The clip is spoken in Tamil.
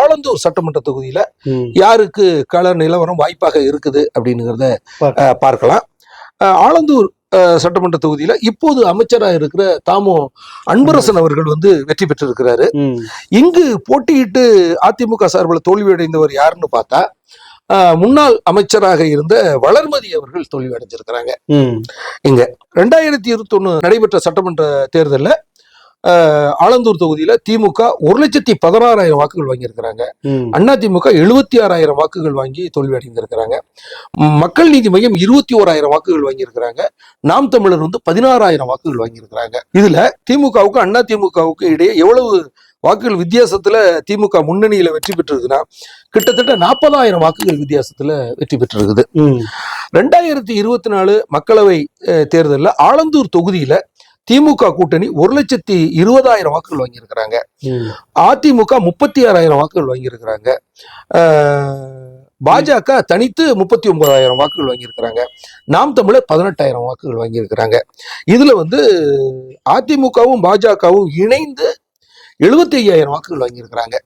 ஆலந்தூர் சட்டமன்ற தொகுதியில. யாருக்கு கள நிலவரம் வாய்ப்பாக இருக்குது அப்படிங்கிறத பார்க்கலாம். ஆலந்தூர் சட்டமன்ற தொகுதியில இப்போது அமைச்சராக இருக்கிற தாமோ அன்பரசன் அவர்கள் வந்து வெற்றி பெற்றிருக்கிறாரு. இங்கு போட்டியிட்டு அதிமுக சார்பில் தோல்வியடைந்தவர் யாருன்னு பார்த்தா முன்னாள் அமைச்சராக இருந்த வளர்மதி அவர்கள் தோல்வி அடைஞ்சிருக்கிறாங்க ம். ரெண்டாயிரத்தி இருபத்தி ஒண்ணு நடைபெற்ற சட்டமன்ற தேர்தலில் ஆலந்தூர் தொகுதியில திமுக ஒரு லட்சத்தி பதினாறாயிரம் வாக்குகள் வாங்கியிருக்கிறாங்க. ம். அதிமுக எழுபத்தி ஆறாயிரம் வாக்குகள் வாங்கி தோல்வி அடைந்திருக்கிறாங்க. மக்கள் நீதி மையம் இருபத்தி ஓராயிரம் வாக்குகள் வாங்கியிருக்கிறாங்க. நாம் தமிழர் வந்து பதினாறாயிரம் வாக்குகள் வாங்கியிருக்கிறாங்க. இதுல திமுகவுக்கு அண்ணா திமுகவுக்கு இடையே எவ்வளவு வாக்குகள் வித்தியாசத்துல திமுக முன்னணியில வெற்றி பெற்றிருக்குன்னா கிட்டத்தட்ட நாற்பதாயிரம் வாக்குகள் வித்தியாசத்துல வெற்றி பெற்றிருக்குது. ரெண்டாயிரத்தி இருபத்தி நாலு மக்களவை தேர்தல்ல ஆலந்தூர் தொகுதியில திமுக கூட்டணி ஒரு லட்சத்தி இருபதாயிரம் வாக்குகள் வாங்கியிருக்கிறாங்க. அதிமுக முப்பத்தி ஆறாயிரம் வாக்குகள் வாங்கியிருக்கிறாங்க. பாஜக தனித்து முப்பத்தி ஒன்பதாயிரம் வாக்குகள் வாங்கியிருக்கிறாங்க. நாம் தமிழர் பதினெட்டாயிரம் வாக்குகள் வாங்கியிருக்கிறாங்க. இதுல வந்து அதிமுகவும் பாஜகவும் இணைந்து எழுபத்தி ஐயாயிரம் வாக்குகள் வாங்கியிருக்கிறாங்க.